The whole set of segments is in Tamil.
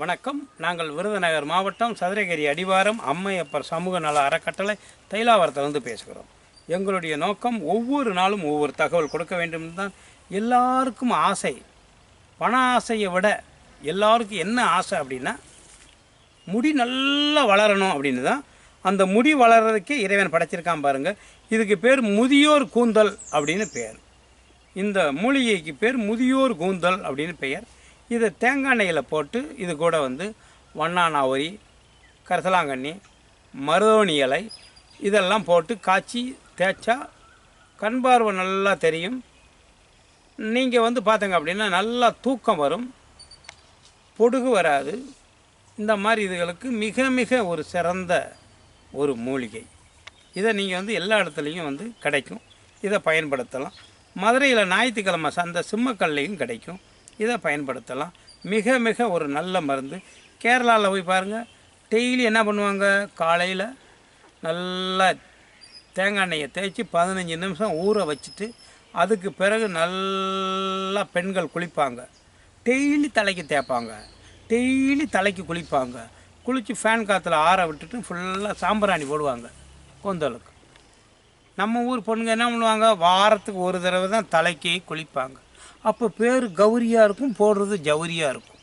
வணக்கம். நாங்கள் விருதுநகர் மாவட்டம் சதுரகிரி அடிவாரம் அம்மையப்பர் சமூக நல அறக்கட்டளை தைலாவரத்திலிருந்து பேசுகிறோம். எங்களுடைய நோக்கம் ஒவ்வொரு நாளும் ஒவ்வொரு தகவல் கொடுக்க வேண்டும் தான் எல்லாருக்கும் ஆசை. பண ஆசையை விட எல்லாருக்கும் என்ன ஆசை அப்படின்னா முடி நல்லா வளரணும் அப்படின்னு தான். அந்த முடி வளர்கிறதுக்கே இறைவன் படைச்சிருக்கான் பாருங்கள் இதுக்கு பேர் முதியோர் கூந்தல் அப்படின்னு பெயர். இந்த மூலிகைக்கு பேர் முதியோர் கூந்தல் அப்படின்னு பெயர். இதை தேங்காய் எண்ணெயில் போட்டு இது கூட வந்து வண்ணானாவரி கரசலாங்கண்ணி மருதோணி இலை இதெல்லாம் போட்டு காய்ச்சி தேய்ச்சா கண் பார்வை நல்லா தெரியும். நீங்கள் வந்து பார்த்தங்க அப்படின்னா நல்லா தூக்கம் வரும். பொடுகு வராது. இந்த மாதிரி இதுகளுக்கு மிக மிக ஒரு சிறந்த ஒரு மூலிகை. இதை நீங்கள் வந்து எல்லா இடத்துலையும் வந்து கிடைக்கும். இதை பயன்படுத்தலாம். மதுரையில் ஞாயிற்றுக்கிழமை சந்தை சிம்மக்கல்லையும் கிடைக்கும். இதை பயன்படுத்தலாம். மிக மிக ஒரு நல்ல மருந்து. கேரளாவில் போய் பாருங்கள் டெய்லி என்ன பண்ணுவாங்க? காலையில் நல்லா தேங்காய் எண்ணெயை தேய்ச்சி பதினஞ்சு நிமிஷம் ஊற வச்சுட்டு அதுக்கு பிறகு நல்லா பெண்கள் குளிப்பாங்க. டெய்லி தலைக்கு தேய்ப்பாங்க. டெய்லி தலைக்கு குளிப்பாங்க. குளித்து ஃபேன் காற்றுல ஆற விட்டுட்டு ஃபுல்லாக சாம்பிராணி போடுவாங்க. கொந்தளுக்கு. நம்ம ஊர் பொண்ணுங்க என்ன பண்ணுவாங்க? வாரத்துக்கு ஒரு தடவை தான் தலைக்கு குளிப்பாங்க. அப்போ பேர் கௌரியாக இருக்கும் போடுறது ஜவுரியாக இருக்கும்.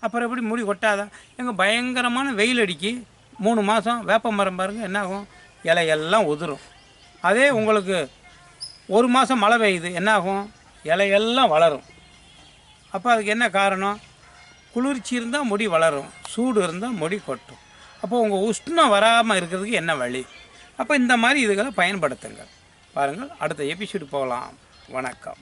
அப்புறம் எப்படி முடி கொட்டாதா? எங்கள் பயங்கரமான வெயில் அடிக்கி. மூணு மாதம் வேப்ப மரம் பாருங்கள் என்ன ஆகும் இலையெல்லாம் உதிரும். அதே உங்களுக்கு ஒரு மாதம் மழை பெய்யுது என்னாகும்? இலையெல்லாம் வளரும். அப்போ அதுக்கு என்ன காரணம்? குளிர்ச்சி இருந்தால் முடி வளரும் சூடு இருந்தால் முடி கொட்டும். அப்போ உங்கள் உஷ்ணம் வராமல் இருக்கிறதுக்கு என்ன வழி? அப்போ இந்த மாதிரி இதுகளை பயன்படுத்துங்கள். பாருங்கள் அடுத்த எபிசோடு போகலாம். வணக்கம்